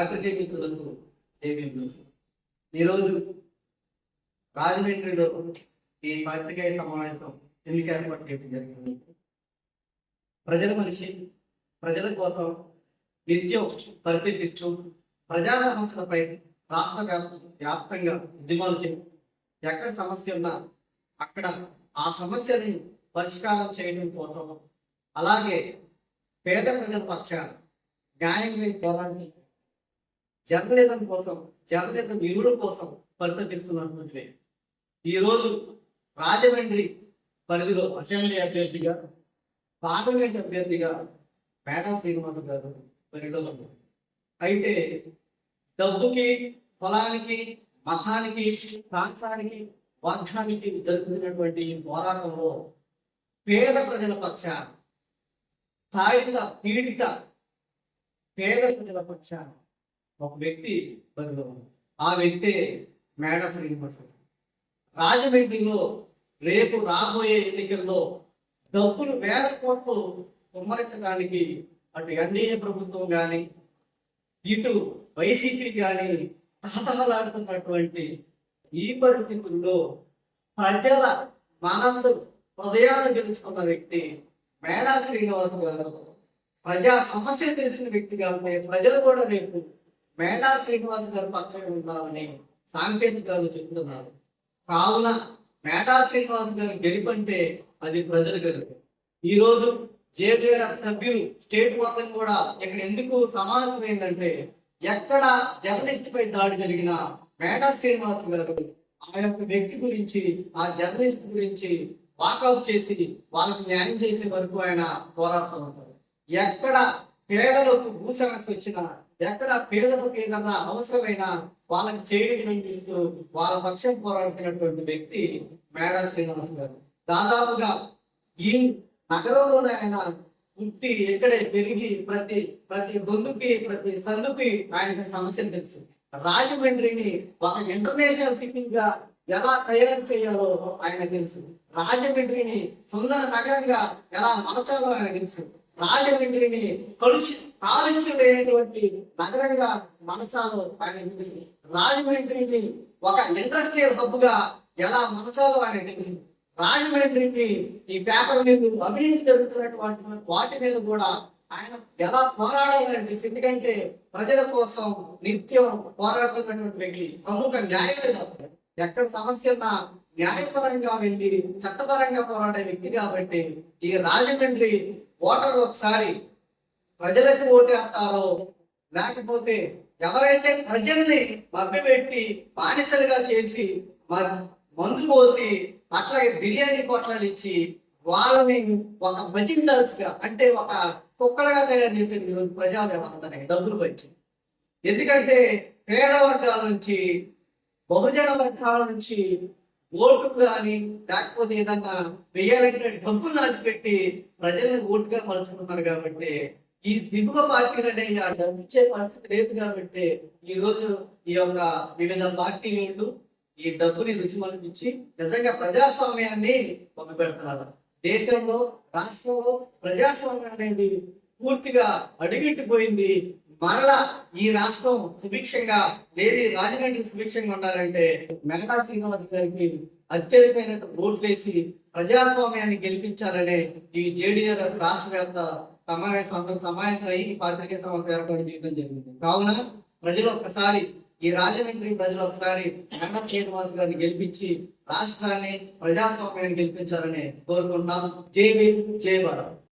పాత్రికేయ మిత్రులకు జేబీలు ఈరోజు రాజమండ్రిలో ఈ పాత్రికేయ సమావేశం ఎందుకు ఏర్పాటు చేయడం జరిగింది ప్రజల మనిషి ప్రజల కోసం నిత్యం పరిశీలిస్తూ ప్రజా సమస్యలపై రాష్ట్ర వ్యాప్తంగా ఉద్యమాలు చేస్తూ ఎక్కడ సమస్య ఉన్నా అక్కడ ఆ సమస్యని పరిష్కారం చేయడం కోసం అలాగే పేద ప్రజల పక్షాన న్యాయంగా పోరాటం జర్నలిజం కోసం జర్నలిజం విలువల కోసం పరితపిస్తున్నటువంటి ఈరోజు రాజమండ్రి పరిధిలో అసెంబ్లీ అభ్యర్థిగా పార్లమెంట్ అభ్యర్థిగా పేటా శ్రీనివాస గారు పరిధిలో ఉన్నారు. అయితే డబ్బుకి పొలానికి మతానికి ప్రాంతానికి వర్గానికి జరుగుతున్నటువంటి పోరాటంలో పేద ప్రజల పక్ష తాడిత పీడిత పేద ప్రజల పక్ష ఒక వ్యక్తి బదులు ఆ వ్యక్తే మేడ శ్రీనివాస రాజమండ్రిలో రేపు రాబోయే ఎన్నికల్లో డబ్బులు వేల కోట్లు కుమ్మరించడానికి అటు ఎన్డీఏ ప్రభుత్వం కానీ ఇటు వైసీపీ కానీ తహతహలాడుతున్నటువంటి ఈ పరిస్థితుల్లో ప్రజల మనస్సు హృదయాన్ని గెలుచుకున్న వ్యక్తి మేడా శ్రీనివాసరావు గారు. ప్రజా సమస్య తెలిసిన వ్యక్తి కాబట్టి ప్రజలు కూడా రేపు మేడా శ్రీనివాస్ గారు పక్కన ఉన్నారని సాంకేతికాలు చెప్తున్నారు. కావున మేటా శ్రీనివాస్ గారు గెలుపంటే అది ప్రజల గెలుపు. ఈరోజు రోజు జేజేఆర్ సభ్యులు స్టేట్ మొత్తం కూడా ఇక్కడ ఎందుకు సమావేశమైందంటే ఎక్కడ జర్నలిస్ట్ పై దాడి జరిగినా మేటా శ్రీనివాస్ గారు ఆ యొక్క వ్యక్తి గురించి ఆ జర్నలిస్ట్ గురించి వాకౌట్ చేసి వాళ్ళకి న్యాయం చేసే వరకు ఆయన పోరాడుతూ ఉంటారు. ఎక్కడ పేదలకు భూ సమస్య వచ్చినా ఎక్కడ పేదలకు ఏదన్నా అవసరమైన వాళ్ళకి చేయడం వాళ్ళ పక్షం పోరాడుతున్నటువంటి వ్యక్తి మేడా శ్రీనివాస్ గారు. దాదాపుగా ఈ నగరంలోనే ఆయన పుట్టి ఎక్కడే పెరిగి ప్రతి ప్రతి గొంతుకి ప్రతి సందుకి ఆయనకి సమస్యలు తెలుసు. రాజమండ్రిని ఒక ఇంటర్నేషనల్ సిటీగా ఎలా తయారు చేయాలో ఆయన తెలుసు. రాజమండ్రిని సుందర నగరంగా ఎలా మలచాలో ఆయన తెలుసు. రాజమండ్రిని కలుషి కాలుష్యం నగరంగా మనసాలో ఆయన రాజమండ్రిని ఒక ఇండస్ట్రియల్ హబ్గా ఎలా మనసాలో ఆయన రాజమండ్రికి ఈ పేపర్ మీద అవినీతి జరుగుతున్నటువంటి వాటి మీద కూడా ఆయన ఎలా పోరాడాలని ఎందుకంటే ప్రజల కోసం నిత్యం పోరాడుతున్నటువంటి వ్యక్తి ప్రముఖ న్యాయవేత్త. ఎక్కడ సమస్య ఉన్నా న్యాయపరంగా వెళ్ళి చట్టపరంగా పోరాడే వ్యక్తి కాబట్టి ఈ రాజమండ్రి ఓటర్ ఒకసారి ప్రజలకు ఓటేస్తారో లేకపోతే ఎవరైతే ప్రజల్ని మభ్యపెట్టి బానిసలుగా చేసి మందు పోసి అట్లాగే బిర్యానీ పొట్లాలు ఇచ్చి వాళ్ళని ఒక మజిండర్స్గా అంటే ఒక కుక్కలుగా తయారు చేసేది ఈరోజు ప్రజా వ్యవస్థనే డబ్బులు వచ్చి ఎందుకంటే పేద వర్గాల నుంచి బహుజన వర్గాల నుంచి ఓటు కానీ లేకపోతే ఏదన్నా వేయాలంటే డబ్బులు నాచిపెట్టి ప్రజల్ని ఓటుగా మలుచుకున్నారు కాబట్టి ఈ దిగువ పార్టీ అంటే డబ్బు ఇచ్చే పరిస్థితి లేదు కాబట్టి ఈ రోజు ఈ యొక్క వివిధ పార్టీలు ఈ డబ్బుని రుచి మనిపించి నిజంగా ప్రజాస్వామ్యాన్ని పంపిపెడుతున్నారు. దేశంలో రాష్ట్రంలో ప్రజాస్వామ్యం అనేది పూర్తిగా అడుగెట్టిపోయింది మరలా ఈ రాష్ట్రం సుభిక్షంగా లేదు రాజమండ్రి సుభిక్షంగా ఉండాలంటే మెగటా శ్రీనివాస్ గారికి అత్యధికమైన ఓట్లు వేసి ప్రజాస్వామ్యాన్ని గెలిపించాలనే ఈ జేడీఆర్ రాష్ట్ర వ్యాప్త సమావేశం అందరూ సమావేశం అయ్యి ఈ పాత్రికే సమస్య ఏర్పాటు చేయడం జరిగింది. కావున ప్రజలు ఒక్కసారి ఈ రాజమండ్రి ప్రజలు ఒకసారి అన్న శ్రీనివాస్ గారిని గెలిపించి రాష్ట్రాన్ని ప్రజాస్వామ్యాన్ని గెలిపించాలని కోరుకుంటున్నాం. జై భీమ్ జై భారత్.